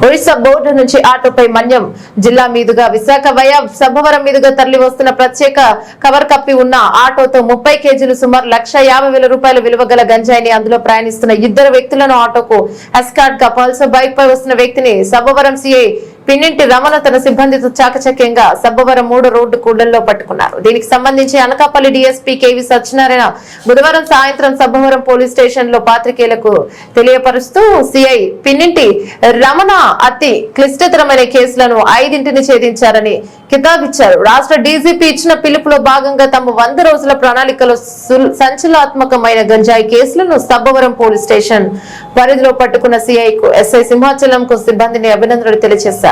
Odisha board నుంచి ఆటోపై మన్యం. జిల్లా మీదుగా విశాఖ వయా సభవరం మీదుగా తరలి వస్తున్న ప్రత్యేక కవర్ కప్పి ఉన్న ఆటోతో ముప్పై కేజీలు సుమారు లక్ష యాభై వేల రూపాయల విలువ గల గంజాయిని అందులో ప్రయాణిస్తున్న ఇద్దరు వ్యక్తులను ఆటోకు ఎస్కాట్గా పల్సర్ బైక్ పై వస్తున్న వ్యక్తిని సభవరం సిఐ పిన్నింటి రమణ తన సిబ్బందితో చాకచక్యంగా సబ్బవరం మూడు రోడ్డు కూడల్లో పట్టుకున్నారు. దీనికి సంబంధించి అనకాపల్లి డీఎస్పీ కేవీ సత్యనారాయణ బుధవారం సాయంత్రం సబ్బవరం పోలీస్ స్టేషన్లో పాత్రికేయులకు తెలియపరుస్తూ సిఐ పిన్నింటి రమణ అతి క్లిష్టతరమైన కేసులను ఐదింటిని ఛేదించారని కితాబిచ్చారు. రాష్ట్ర డీజీపీ ఇచ్చిన పిలుపులో భాగంగా తమ వంద రోజుల ప్రణాళికలో సంచలనాత్మకమైన గంజాయి కేసులను సబ్బవరం పోలీస్ స్టేషన్ పరిధిలో పట్టుకున్న సిఐకు ఎస్ఐ సింహాచలం కు సిబ్బందిని అభినందనలు తెలియజేశారు.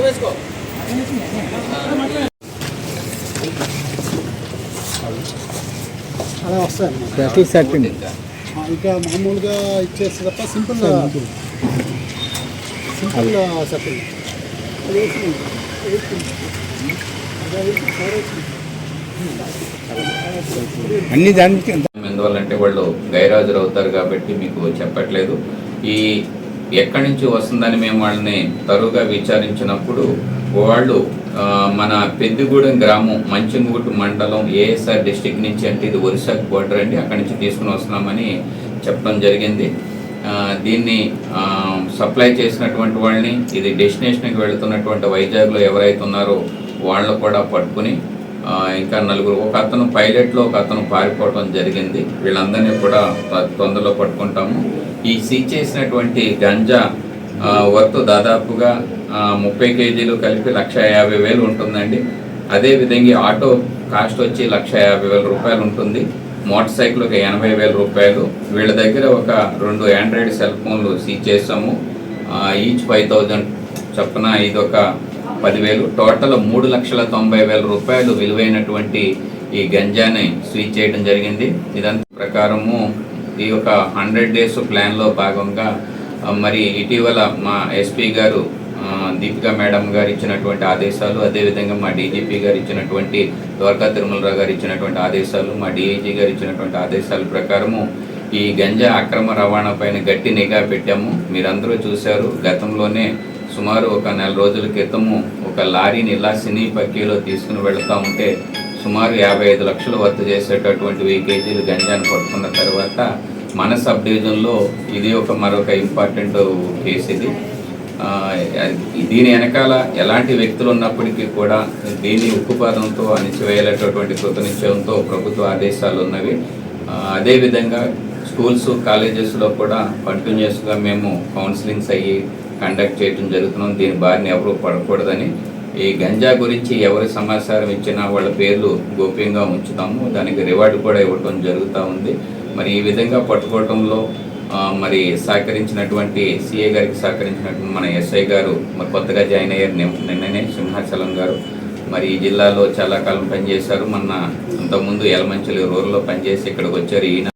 వేసుకో అలా వస్తాయి సెట్టింగ్ ఇంకా మామూలుగా ఇచ్చేస్తే తప్ప సింపుల్ సింపుల్ సెట్టింగ్ అన్ని దానికి ఎందువల్లంటే వాళ్ళు గైరాజులు అవుతారు కాబట్టి మీకు చెప్పట్లేదు. ఈ ఎక్కడి నుంచి వస్తుందని మేము వాళ్ళని తరువుగా విచారించినప్పుడు వాళ్ళు మన పెద్దిగూడెం గ్రామం మంచంగుట్టు మండలం ఏఎస్ఆర్ డిస్టిక్ నుంచి అంటే ఇది ఒరిస్సా బోర్డర్ అండి అక్కడి నుంచి తీసుకుని వస్తున్నామని చెప్పడం జరిగింది. దీన్ని సప్లై చేసినటువంటి వాళ్ళని ఇది డెస్టినేషన్కి వెళుతున్నటువంటి వైజాగ్లో ఎవరైతే ఉన్నారో వాళ్ళు కూడా పట్టుకుని ఇంకా నలుగురు. ఒక అతను పైలట్లో ఒక అతను పారిపోవడం జరిగింది. వీళ్ళందరినీ కూడా తొందరలో పట్టుకుంటాము. ఈ సీజ్ చేసినటువంటి గంజా వర్త్ దాదాపుగా ముప్పై కేజీలు కలిపి లక్ష యాభై వేలు ఉంటుందండి. అదేవిధంగా ఆటో కాస్ట్ వచ్చి లక్ష యాభై వేల రూపాయలు ఉంటుంది. మోటార్ సైకిల్ ఒక ఎనభై వేల రూపాయలు. వీళ్ళ దగ్గర ఒక రెండు ఆండ్రాయిడ్ సెల్ ఫోన్లు సీజ్ చేసాము ఈచ్ ఫైవ్ థౌజండ్ చొప్పున ఇది ఒక పదివేలు. టోటల్ మూడు లక్షల తొంభై వేల రూపాయలు విలువైనటువంటి ఈ గంజాని స్వీచ్ చేయడం జరిగింది. ఇదంతా ప్రకారము ఈ యొక్క హండ్రెడ్ డేస్ ప్లాన్లో భాగంగా మరి ఇటీవల మా ఎస్పీ గారు దీపికా మేడం గారు ఇచ్చినటువంటి ఆదేశాలు అదేవిధంగా మా డీజీపీ గారు ఇచ్చినటువంటి ద్వారకా తిరుమలరావు గారు ఇచ్చినటువంటి ఆదేశాలు మా డిఐజీ గారు ఇచ్చినటువంటి ఆదేశాల ప్రకారము ఈ గంజా అక్రమ రవాణా పైన గట్టి నిఘా పెట్టాము. మీరందరూ చూశారు గతంలోనే సుమారు ఒక నెల రోజుల క్రితము ఒక లారీని ఇలా సినీ పక్కీలో తీసుకుని వెళుతూ ఉంటే సుమారు యాభై ఐదు లక్షలు వర్త్ చేసేటటువంటి వెయ్యి కేజీలు గంజాన్ని పట్టుకున్న తర్వాత మన సబ్ డివిజన్లో ఇది ఒక మరొక ఇంపార్టెంట్ కేసు ఇది. దీని వెనకాల ఎలాంటి వ్యక్తులు ఉన్నప్పటికీ కూడా దీన్ని ఉక్కుపాదంతో అణిచివేయాలనేటటువంటి కృతనిశ్చయంతో ప్రభుత్వ ఆదేశాలు ఉన్నవి. అదేవిధంగా స్కూల్స్ కాలేజెస్లో కూడా కంటిన్యూస్గా మేము కౌన్సిలింగ్స్ అయ్యి కండక్ట్ చేయడం జరుగుతున్నాం. దీని బారిన ఎవరు పడకూడదని. ఈ గంజా గురించి ఎవరి సమాచారం ఇచ్చినా వాళ్ళ పేర్లు గోప్యంగా ఉంచుతాము. దానికి రివార్డు కూడా ఇవ్వటం జరుగుతూ ఉంది. మరి ఈ విధంగా పట్టుకోవటంలో మరి సహకరించినటువంటి సిఏ గారికి సహకరించినటువంటి మన ఎస్ఐ గారు మరి కొత్తగా జాయిన్ అయ్యారు. నిన్ననే సింహాచలం గారు మరి ఈ జిల్లాలో చాలా కాలం పనిచేశారు. మొన్న అంతకుముందు ఎలమంచలి రూరల్లో పనిచేసి ఇక్కడికి వచ్చారు. ఈయన